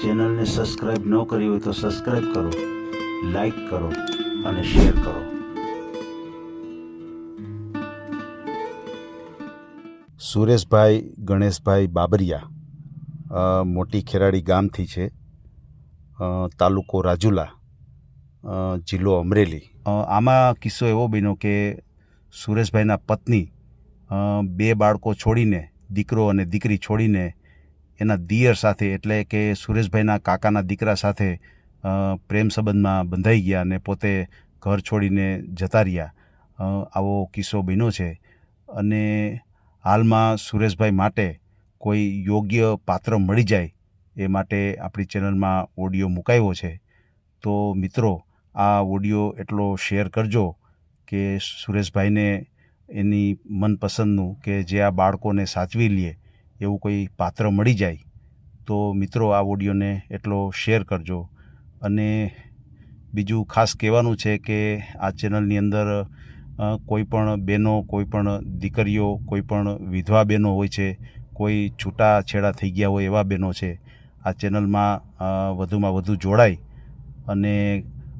ચેનલને સબસ્ક્રાઈબ ન કરી હોય તો સબસ્ક્રાઈબ કરો લાઈક કરો અને શેર કરો. સુરેશભાઈ ગણેશભાઈ બાબરિયા મોટી ખેરાડી ગામથી છે. તાલુકો રાજુલા જિલ્લો અમરેલી. આમાં કિસ્સો એવો બન્યો કે સુરેશભાઈના પત્ની બે બાળકો છોડીને દીકરો અને દીકરી છોડીને એના દિયર સાથે, એટલે કે સુરેશભાઈના કાકાના દીકરા સાથે પ્રેમ સંબંધમાં બંધાઈ ગયા અને પોતે ઘર છોડીને જતા રહ્યા. આવો કિસ્સો બન્યો છે. અને હાલમાં સુરેશભાઈ માટે કોઈ યોગ્ય પાત્ર મળી જાય એ માટે આપણી ચેનલમાં ઓડિયો મુકાયો છે. તો મિત્રો, આ ઓડિયો એટલો શેર કરજો કે સુરેશભાઈને એની મનપસંદનું કે જે આ બાળકોને સાચવી લે એવું કોઈ પાત્ર મળી જાય, તો મિત્રો આ ઓડિયોને એટલો શેર કરજો. અને બીજું ખાસ કહેવાનું છે કે આ ચેનલની અંદર કોઈ પણ બહેનો, કોઈ પણ દીકરીઓ, કોઈ પણ વિધવા બહેનો હોય છે, કોઈ છૂટા છેડા થઈ ગયા હોય એવા બહેનો છે, આ ચેનલમાં વધુમાં વધુ જોડાય. અને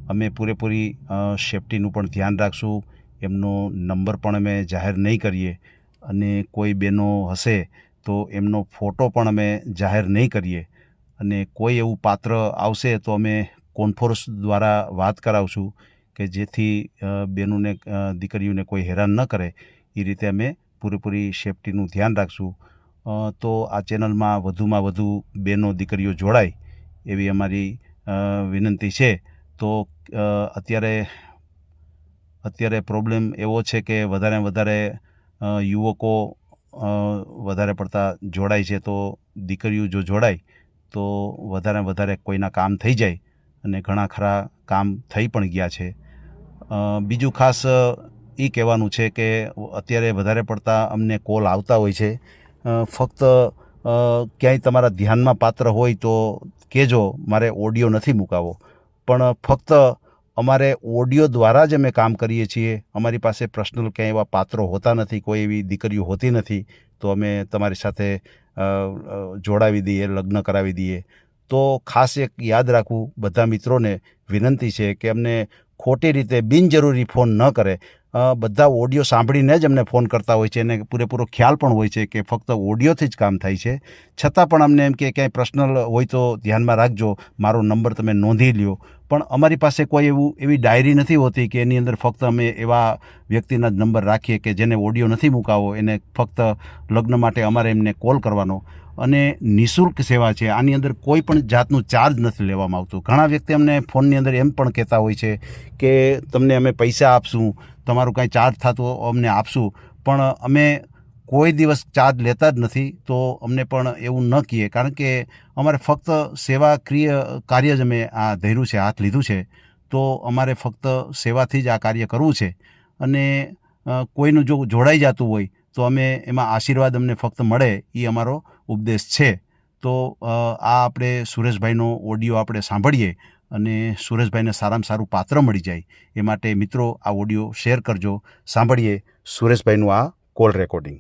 અમે પૂરેપૂરી સેફટીનું પણ ધ્યાન રાખશું. એમનો નંબર પણ અમે જાહેર નહીં કરીએ. અને કોઈ બહેનો હશે તો એમનો ફોટો પણ અમે જાહેર નહીં કરીએ અને કોઈ એવું પાત્ર આવશે તો અમે કોન્ફોર્સ દ્વારા વાત કરાવશું કે જેથી અ, બહેનોને દીકરીઓને કોઈ હેરાન ન કરે. એ રીતે અમે પૂરેપૂરી સેફટીનું ધ્યાન રાખશું. તો આ ચેનલમાં વધુમાં વધુ બહેનો દીકરીઓ જોડાય એવી અમારી વિનંતી છે. તો અત્યારે અત્યારે પ્રોબ્લેમ એવો છે કે વધારે વધારે યુવકો વધારે પડતા જોડાય છે, તો દીકરીઓ જો જોડાય, તો વધારે વધારે કોઈના કામ થઈ જાય અને ઘણા ખરા કામ થઈ પણ ગયા છે. બીજું ખાસ એ કહેવાનું છે કે અત્યારે વધારે પડતા અમને કોલ આવતા હોય છે. ફક્ત ક્યાંય તમારા ધ્યાનમાં પાત્ર હોય તો કહેજો મારે ઓડિયો નથી મુકાવો. પણ ફક્ત અમારે ઓડિયો દ્વારા જ અમે કામ કરીએ છીએ. અમારી પાસે પર્સનલ ક્યાંય એવા પાત્રો હોતા નથી, કોઈ એવી દીકરીઓ હોતી નથી, તો અમે તમારી સાથે જોડાવી દઈએ, લગ્ન કરાવી દઈએ. તો ખાસ એક યાદ રાખવું, બધા મિત્રોને વિનંતી છે કે અમને ખોટી રીતે બિનજરૂરી ફોન ન કરે. બધા ઓડિયો સાંભળીને જ અમને ફોન કરતા હોય છે અને પૂરેપૂરો ખ્યાલ પણ હોય છે કે ફક્ત ઓડિયોથી જ કામ થાય છે. છતાં પણ અમને એમ કે ક્યાંય પર્સનલ હોય તો ધ્યાનમાં રાખજો. મારો નંબર તમે નોંધી લ્યો. પણ અમારી પાસે કોઈ એવું, એવી ડાયરી નથી હોતી કે એની અંદર ફક્ત અમે એવા વ્યક્તિના જ નંબર રાખીએ કે જેને ઓડિયો નથી મુકાવો, એને ફક્ત લગ્ન માટે અમારે એમને કોલ કરવાનો. અને નિઃશુલ્ક સેવા છે, આની અંદર કોઈ પણ જાતનું ચાર્જ નથી લેવામાં આવતું. ઘણા વ્યક્તિ અમને ફોનની અંદર એમ પણ કહેતા હોય છે કે, તમને અમે પૈસા આપશું, તમારું કાંઈ ચાર્જ થતું અમને આપશું. પણ અમે કોઈ દિવસ ચાર્જ લેતા જ નથી, તો અમને પણ એવું ન કહીએ. કારણ કે અમારે ફક્ત સેવાક્રિય કાર્ય જ અમે આ ધર્યું છે, હાથ લીધું છે, તો અમારે ફક્ત સેવાથી જ આ કાર્ય કરવું છે. અને કોઈનું જો જોડાઈ જતું હોય, તો અમે એમાં આશીર્વાદ અમને ફક્ત મળે એ અમારો ઉપદેશ છે. તો આ આપણે સુરેશભાઈનો ઓડિયો આપણે સાંભળીએ અને સુરેશભાઈને સારામાં સારું પાત્ર મળી જાય. એ માટે મિત્રો, આ ઓડિયો શેર કરજો, સાંભળીએ સુરેશભાઈનું આ કોલ રેકોર્ડિંગ.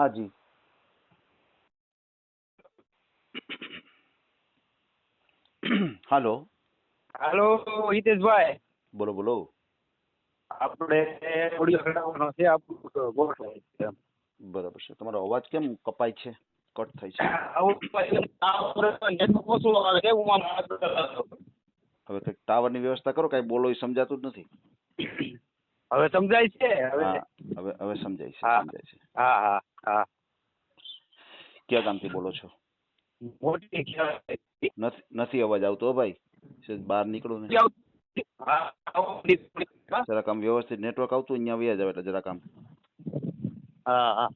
હા જી હાલો. હાલો હિતેશભાઈ. બોલો બોલો. આપણે ઓડિયો કઢાવવાનો છે આપણું ગોઠવાય છે. બરાબર છે. તમારો અવાજ કેમ કપાય છે? કટ થાય છે. હવે કંઈક ટાવરની વ્યવસ્થા કરો કાંઈ બોલો એ સમજાતું જ નથી. હવે સમજાય છે? હવે હવે હવે સમજાય છે સમજાય છે. હા હા હા. ક્યાં ગામથી બોલો છો? મોટી. નથી અવાજ આવતો ભાઈ. બહાર નીકળો ને? જરાક આમ વ્યવસ્થિત નેટવર્ક આવતું અહીંયા વ્યાજ આવે એટલે જરાક આમ. હા હા.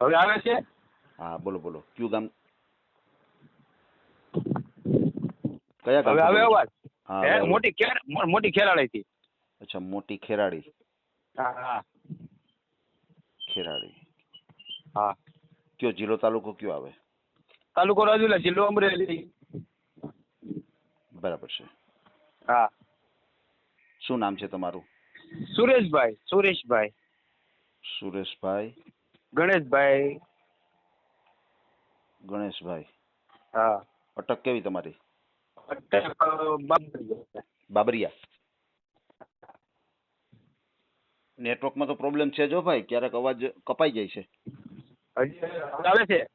હવે આવે છે? હા બોલો બોલો. કયું ગામ? કયા ગામ હવે આવે અવાજ? હે, મોટી ખેર મોટી ખેરાળી થી. અચ્છા મોટી ખેરાળી. હા હા. હા. કયો જિલ્લો તાલુકો કયો આવે? તાલુકો રાજુલા જિલ્લો અમરેલી. બરાબર છે. હા. શું નામ છે તમારું? સુરેશભાઈ સુરેશભાઈ. સુરેશભાઈ. ગણેશભાઈ. ગણેશભાઈ. હા. અટક કેવી તમારી? અટક બાબરિયા. બાબરિયા. નેટવર્કમાં તો પ્રોબ્લેમ છે જો ભાઈ ક્યારેક અવાજ કપાઈ જાય છે. આવે છે?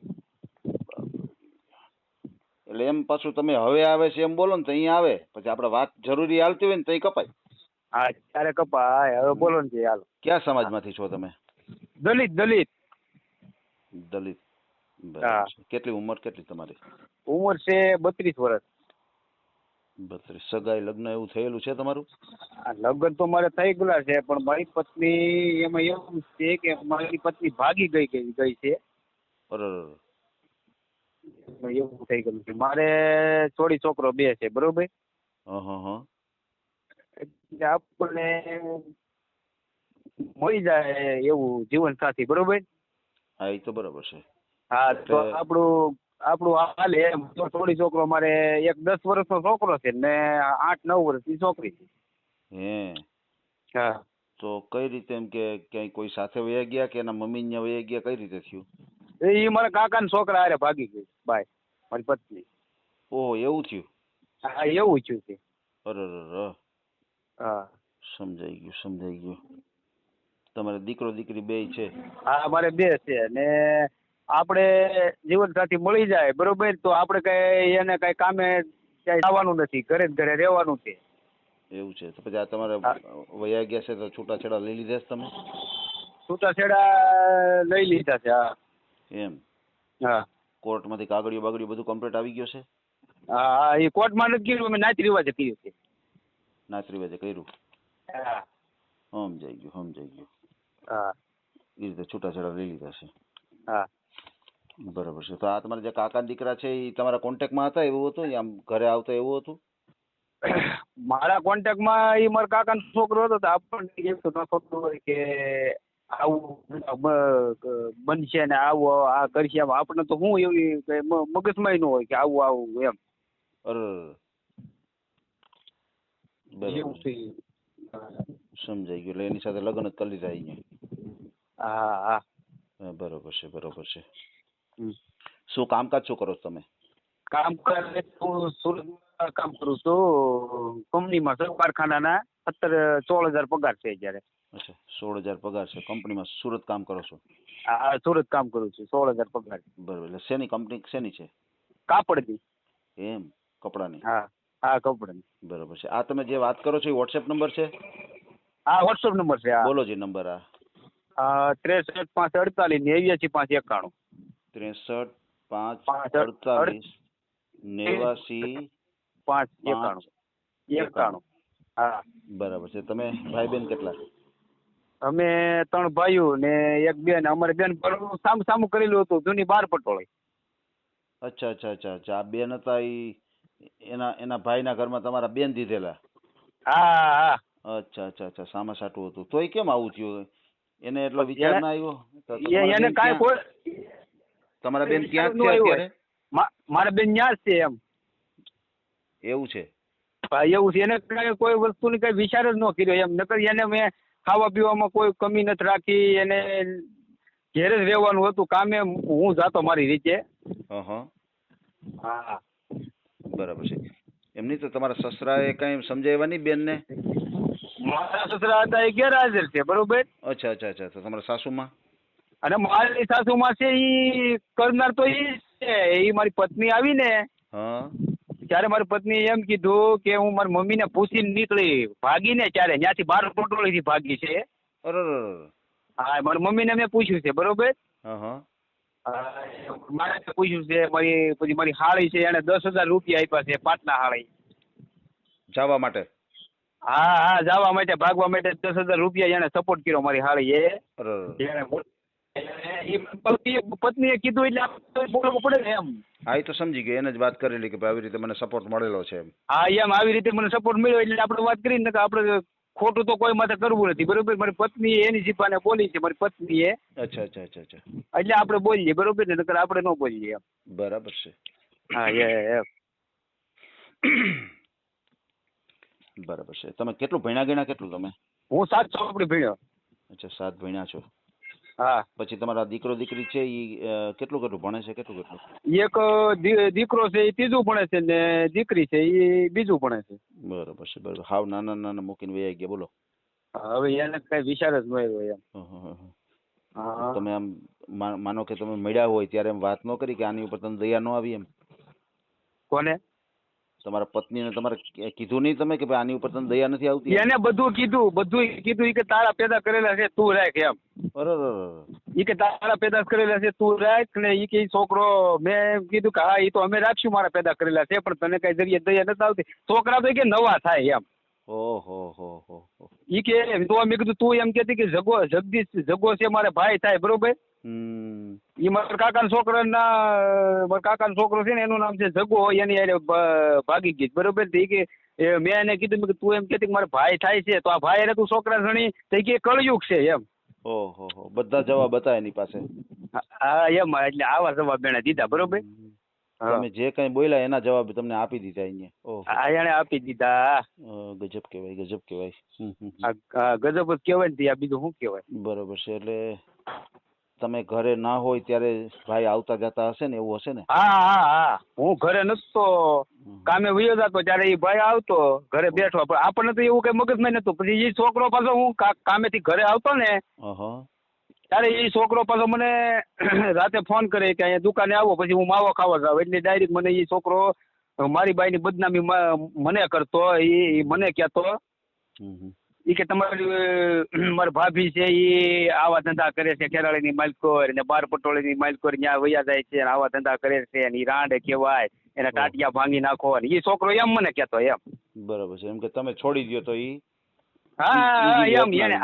એટલે એમ પાછું તમે હવે આવે છે એમ બોલો ને તો અહીંયા આવે. પછી આપણે વાત જરૂરી હાલતી હોય ને તો અહીં કપાય. હા ત્યારે કપાય? હવે બોલો ને ક્યાં સમાજ સમાજમાંથી છો તમે? દલિત દલિત. દલિત. કેટલી ઉંમર કેટલી તમારી? ઉંમર છે બત્રીસ વર્ષ. બત્રીસ. સગાઈ લગ્ન એવું થયેલું છે તમારું? આ લગ્ન તો મારે થઈ ગયેલા છે પણ મારી પત્ની એમાં એવું છે કે મારી પત્ની ભાગી ગઈ ગઈ ગઈ છે. એવું થઈ ગયું છે. મારે છોડી છોકરો બે છે બરોબર? આપણને મળી જાય એવું જીવન સાથી બરોબર? હા એ તો બરાબર છે. હા તો આપણું આપણું હાલ એમ તો થોડી છોકરો મારે એક દસ વર્ષનો છોકરો છે ને આઠ નવ વર્ષની છોકરી છે. હે. હા. તો કઈ રીતે એમ કે ક્યાંય કોઈ સાથે વયા ગયા કે એના મમ્મી ને વયા ગયા? કઈ રીતે થયું? એ મારા કાકાના છોકરા હારે ભાગી ગઈ બાય મારી પત્ની. ઓહો એવું થયું? હા એવું થયું છે. અરે હા. સમજાઈ ગયું સમજાઈ ગયું. તમારે દીકરો દીકરી બેય છે? હા મારે બે છે ને આપણે જીવન સાથી મળી જાય બરોબર? તો આપણે કઈ એને કઈ કામે ક્યાંય જવાનું નથી ઘરે જ ઘરે રહેવાનું છે. એવું છે. તો પછી આ તમારે વયા ગયા છે તો છૂટાછેડા લઈ લીધા છે તમે? છૂટાછેડા લઈ લીધા છે હા. એમ? હા. કોર્ટમાંથી કાગળિયો બાગળિયો બધું કમ્પ્લીટ આવી ગયો છે? હા હા એ કોર્ટમાં નથી કર્યું અમે નાચ રિવાજે કર્યું છે. નાચ રિવાજે કર્યું? હા. સમજાઈ ગયું સમજાઈ ગયું. હા. એ રીતે છૂટાછેડા લઈ લીધા છે. હા. બરાબર છે. તો આ તમારા જે કાકા દીકરા છે એ તમારા કોન્ટેક્ટમાં હતા એવું હતું? આમ ઘરે આવતો એવું હતું? મારા કોન્ટેક્ટમાં એ મારા કાકાનો છોકરો હતો તો આપણને એમ તો થતું હોય કે આવું બનશે ને આવું આ કરશે આમ. આપણને તો હું એવી મગજમાં ન હોય કે આવું આવું એમ. સમજાઈ ગયું. એટલે એની સાથે લગ્ન જ કરી લીધા અહીંયા. હા. હા બરોબર છે બરોબર છે. શું કામકાજ શું કરો છો તમે? કામ કરે હું સુરતમાં કામ કરું છું. કંપનીમાં સૌ કારખાનાના. સત્તર સોળ હજાર પગાર છે અત્યારે. અચ્છા સોળ હજાર પગાર છે. કંપનીમાં સુરત કામ કરો છો? હા સુરત કામ કરું છું. સોળ હજાર પગાર. બરોબર એટલે શેની કંપની શેની છે? કાપડની. એમ કપડાની? હા હા કપડાની. બરોબર છે. આ તમે જે વાત કરો છો એ વોટ્સએપ નંબર છે? હા વોટ્સઅપ નંબર છે બોલો જે નંબર આ ત્રેસઠ પાંચ અડતાલીસ નેવ્યાસી પાંચ એકાણું. ત્રેસઠ પાંચ અડતાલીસ નેવાસી પાંચ એકાણું. એકાણું. હા. બરાબર છે. તમે ભાઈ બેન કેટલા? અમે ત્રણ ભાઈઓ ને એક બેન. અમારે બેન સામ સામું કરેલું હતું જૂની બાર પટોળી. અચ્છા અચ્છા અચ્છા અચ્છા. આ બેન હતા ઈ એના એના ભાઈના ઘરમાં તમારા બેન દીધેલા? હા હા. અચ્છા અચ્છા અચ્છા. સામા સાટું હતું. તોય કેમ આવું થયું? એને એટલો વિચાર ના આવ્યો? એને કાંઈ કોઈ તમારા બેન ક્યાં છે અત્યારે? મારા બેન ન્યા છે એમ. એવું છે? એવું છે. એને કાંઈ કોઈ વસ્તુની કઈ વિચાર જ ન કર્યો એમ. નકર એને મેં ખાવા પીવામાં કોઈ કમી નથી રાખી. એને ઘેરે જ રહેવાનું હતું. કામે હું જાતો મારી રીતે. હા. બરાબર છે. એમની તો તમારા સસરાએ કઈ સમજાવ્યા નહીં બેનને? મારા સસરા હતા એ ગેરહાજર છે. બરોબર? અચ્છા અચ્છા અચ્છા. તો તમારા સાસુમાં? અને મારી સાસુમાં છે ઈ કરનાર તો ઈ છે. ઈ મારી પત્ની આવી ને ત્યારે મારી પત્ની એમ કીધું કે હું મારી મમ્મીને પૂછીને નીકળી. ભાગીને ત્યારે ત્યાંથી બાર પટોળીથી ભાગી છે. હા મારી મમ્મીને મેં પૂછ્યું છે બરોબર? મારે પૂછ્યું છે મારી પછી મારી હાળી છે એને દસ હજાર રૂપિયા આપ્યા છે પાટના હાળી. જવા માટે? હા હા જવા માટે ભાગવા માટે દસ હજાર રૂપિયા એને સપોર્ટ કર્યો મારી હાળી એ એને બોલ- પત્નીએ પત્નીએ કીધું એટલે આપણે બોલવું પડે ને એમ. હા એ તો સમજી ગયો એને જ વાત કરેલી કે ભાઈ આવી રીતે મને સપોર્ટ મળેલો છે હા એમ આવી રીતે મને સપોર્ટ મળ્યો એટલે આપણે વાત કરી ને કે આપણે ખોટું તો કોઈ માથે કરવું નથી બરોબર? મારી પત્નીએ એની જીપાને બોલી છે મારી પત્નીએ. અચ્છા અચ્છા અચ્છા અચ્છા. એટલે આપણે બોલીએ બરોબર ને? નકર આપણે ન બોલીએ એમ. બરાબર છે. હા એ એ બરાબર છે. તમે કેટલું ભણ્યા ગણ્યા કેટલું તમે? હું સાત ચોપડી ભણ્યો. અચ્છા સાત ભણ્યા છો. હા. પછી તમારા દીકરો દીકરી છે એ કેટલું કેટલું ભણે છે? કેટલું કેટલું? એક દીકરો છે એ ત્રીજું ભણે છે ને દીકરી છે એ બીજું ભણે છે. બરોબર છે બરોબર. હાવ નાના નાના મૂકીને વહી ગયા બોલો. હવે એને કઈ વિચાર જ ન આવ્યો એમ. તમે આમ માનો કે તમે મળ્યા હોય ત્યારે એમ વાત ન કરી કે આની ઉપર તમને દયા ન આવી એમ? કોને? તમારા પત્નીને તમારે કીધું નહીં તમે કે ભાઈ આની ઉપર તમને દયા નથી આવતી? એને બધું કીધું બધું કીધું કે તારા પેદા કરેલા છે તું રાખ એમ. અરે. ઈ કે તારા પેદા કરેલા છે તું રાખ ને ઈ કે છોકરો મેં એમ કીધું કે હા ઈ તો અમે રાખશું મારા પેદા કરેલા છે પણ તને કઈ જરીએ દયા નથી આવતી. છોકરા તો કે નવા થાય એમ. ઓહો હો હો હો ઈ કે એમ તો મેં કીધું તું એમ કેતી કે જગો જગદીશ જગો છે મારે ભાઈ થાય બરોબર? ઈ મારા કાકાના છોકરાના મારા કાકાનો છોકરો છે ને એનું નામ છે જગો એની હારે ભાગી ગઈ બરોબર? તો કે મેં એને કીધું મેં તું એમ કહેતી કે મારે ભાઈ થાય છે? તો આ ભાઈ હારે તું છોકરા જણી તો કે કળયુગ છે એમ. ઓહો હો બધા જવાબ હતા એની પાસે. હા એમ એટલે આવા જવાબ એને દીધા બરોબર? તમે જે કઈ બોલ્યા એના જવાબ તમને આપી દીધા અહીંયા. હા એને આપી દીધા ગજબ કહેવાય ગજબ કહેવાય. ગજબ જ કહેવાય ને આ બીજું શું કહેવાય? બરોબર છે એટલે તમે ઘરે ના હોય ત્યારે ભાઈ આવતા જતા હશે ને એવું હશે ને? હા હા હા. હું ઘરે નતો. કામે વયો જતો ત્યારે એ ભાઈ આવતો ઘરે બેઠો. પણ આપણને તો એવું કઈ મગજમાં નતું. પછી એ છોકરો પાછો હું કામે કામેથી ઘરે આવતો ને ત્યારે એ છોકરો પાછો મને રાતે ફોન કરે કે અહીંયા દુકાને આવો પછી હું માવો ખાવા જાવ એટલે ડાયરેક્ટ મને એ છોકરો મારી બાઈની બદનામી મને કરતો એ મને કહેતો. હમ. કે તમારી મારી ભાભી છે એ આવા ધંધા કરે છે કેરાળીની માલકોર ને બાર પટોળીની માલકોર ત્યાં વૈયા જાય છે આવા ધંધા કરે છે ને ઈ રાંડ કહેવાય એને ટાટિયા ભાંગી નાખો ને એ છોકરો એમ મને કેતો એમ. બરોબર છે. એમ કે તમે છોડી દ્યો તો એ હા એમ એને.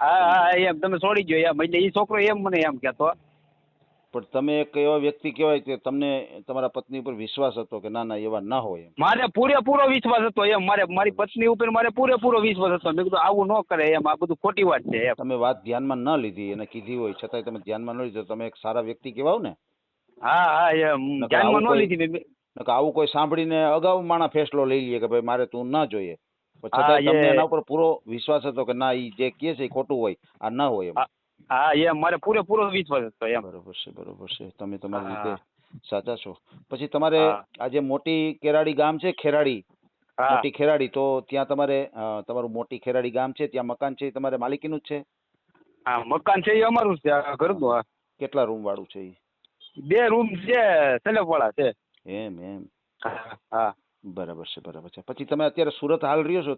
હા એમ તમે છોડી દો એમ. એટલે એ છોકરો એમ મને એમ કહેતો. પણ તમે એક એવા વ્યક્તિ કહેવાય કે તમને તમારા પત્ની ઉપર વિશ્વાસ હતો કે ના ના એવા ના હોય મારે પૂરેપૂરો વિશ્વાસ હતો એમ. મારે મારી પત્ની ઉપર મારે પૂરેપૂરો વિશ્વાસ હતો. મેં કીધું આવું ન કરે એમ. આ બધું ખોટી વાત છે એમ. તમે વાત ધ્યાનમાં ન લીધી અને કીધી હોય. છતાંય તમે ધ્યાનમાં ન લીધો તમે એક સારા વ્યક્તિ કહેવાવ ને. હા હા એમ. ધ્યાનમાં ન લીધી મેં. આવું કોઈ સાંભળીને અગાઉ માણા ફેસલો લઈ લઈએ કે ભાઈ મારે તું ના જોઈએ. છતાંય તમને એના ઉપર પૂરો વિશ્વાસ હતો કે ના એ જે કહે છે એ ખોટું હોય આ ના હોય એમ. હા. એ મારે પૂરેપૂરો વિશ્વાસ હતો એમ. બરોબર છે બરોબર છે. તમે તમારી રીતે સાચા છો. પછી તમારે. આ જે મોટી કેરાડી ગામ છે ખેરાડી મોટી ખેરાડી તો ત્યાં તમારે તમારું મોટી ખેરાડી ગામ છે ત્યાં મકાન છે તમારે માલિકીનું જ છે? હા મકાન છે એ અમારું છે આ ઘરનું કેટલા રૂમ વાળું છે એ? બે રૂમ છે સેલેફ વાળા છે. એમ એમ. હા બરાબર છે બરાબર છે. પછી તમે અત્યારે સુરત હાલ રહ્યો છો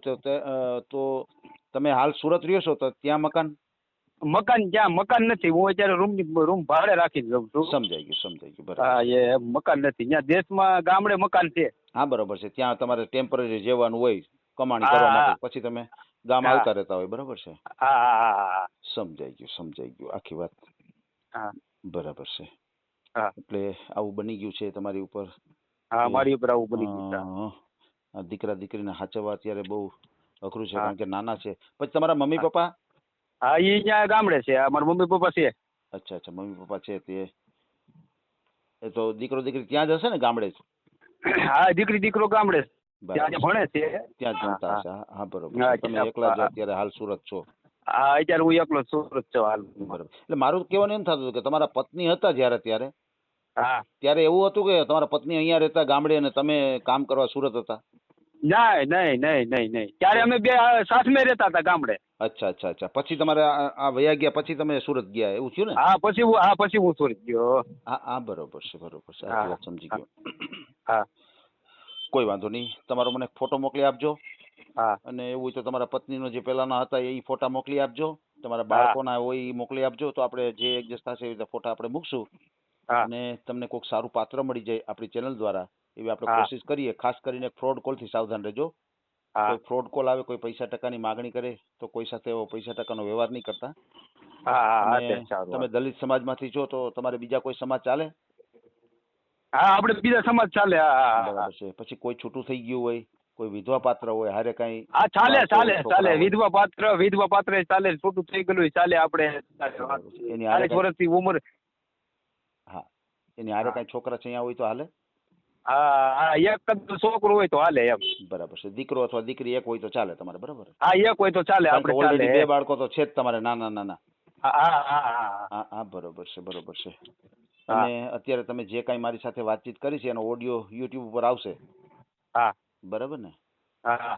તો તમે હાલ સુરત રહ્યો છો તો ત્યાં મકાન? મકાન જ્યાં મકાન નથી હું અત્યારે રૂમ રૂમ ભાડે રાખી રહું છું. સમજાઈ ગયું સમજાઈ ગયું બરાબર. હા એ મકાન નથી ત્યાં દેશમાં ગામડે મકાન છે. હા બરાબર છે. ત્યાં તમારે ટેમ્પરરી જેવાનું હોય કમાણી કરવા માટે. પછી તમે ગામ આવતા રહેતા હોય બરાબર છે? હા સમજાઈ ગયું સમજાઈ ગયું. આખી વાત. હા. બરાબર છે. એટલે આવું બની ગયું છે તમારી ઉપર? હા મારી ઉપર આવું બની ગયું દીકરા દીકરીને હાચવવા અત્યારે બહુ અઘરું છે કારણ કે નાના છે. પછી તમારા મમ્મી પપ્પા? હા એ ત્યાં ગામડે છે. મારા મમ્મી પપ્પા છે. અચ્છા અચ્છા મમ્મી પપ્પા છે તે. એ તો દીકરો દીકરી ત્યાં જ હશે ને ગામડે જ? હા દીકરી દીકરો ગામડે ત્યાં ભણે છે. ત્યાં જ ભણતા. હશે હા બરોબર. તમે એકલા જ અત્યારે હાલ સુરત છો? હા અત્યારે હું એકલો સુરત છું હાલ. બરોબર. એટલે મારું કહેવાનું એમ થતું કે તમારા પત્ની હતા જ્યારે ત્યારે? હા. ત્યારે એવું હતું કે તમારા પત્ની અહીંયા રહેતા ગામડે અને તમે કામ કરવા સુરત હતા? નહીં નહીં નહીં નહીં નહીં. ત્યારે અમે બે આ રહેતા હતા ગામડે. અચ્છા અચ્છા અચ્છા. પછી તમારે આ આ વયા ગયા પછી તમે સુરત ગયા એવું થયું ને? હા પછી હું હા પછી હું સુરત ગયો. હા હા બરોબર છે બરોબર છે. વાત સમજી ગયો. હા. કોઈ વાંધો નહીં. તમારો મને ફોટો મોકલી આપજો. હા. અને એવું તો તમારા પત્નીનો જે પહેલાના હતા એ ફોટા મોકલી આપજો. તમારા બાળકોના હોય એ મોકલી આપજો. તો આપણે જે એડજસ્ટ થશે એ રીતે ફોટા આપણે મૂકશું. અને તમને કોઈક સારું પાત્ર મળી જાય આપણી ચેનલ દ્વારા. એવી આપણે હા. કોશિશ કરીએ ખાસ કરીને ફ્રોડ કોલથી સાવધાન રહેજો. હા. કોઈ ફ્રોડ કોલ આવે કોઈ પૈસા ટકાની માગણી કરે તો કોઈ સાથે એવો પૈસા ટકાનો વ્યવહાર નહીં કરતા. હા હા હા અને તે સારું તમે દલિત સમાજમાંથી છો તો તમારે બીજા કોઈ સમાજ ચાલે? હા આપણે બીજા સમાજ ચાલે હા હા, હા. બરાબર છે. પછી કોઈ છૂટું થઈ ગયું હોય કોઈ વિધવા પાત્ર હોય હારે કઈ હા ચાલે બાળકો, ચાલે છોકરા ચાલે હોય. વિધવા પાત્ર વિધવા પાત્ર ય ચાલે છોટું થઈ ગયેલું ય ચાલે આપણે. બરાબર છે. એની હારે ચાલીસ કઈ- વર્ષથી ઉંમર. હા. એની હારે હા. કઈ છોકરા છે અહીંયા હોય તો હાલે? હા હા એક જ છોકરો હોય તો હાલે એમ. બરાબર છે. દીકરો અથવા દીકરી એક હોય તો ચાલે તમારે બરાબર? હા એક હોય તો ચાલે આપણે ચાલે. બે બાળકો તો છે જ તમારે નાના નાના. હા હા બરોબર છે બરોબર છે. અને અત્યારે તમે જે કાંઈ મારી સાથે વાતચીત કરી છે એનો ઓડિયો યુટ્યુબ ઉપર આવશે. હા. બરાબર ને? હા.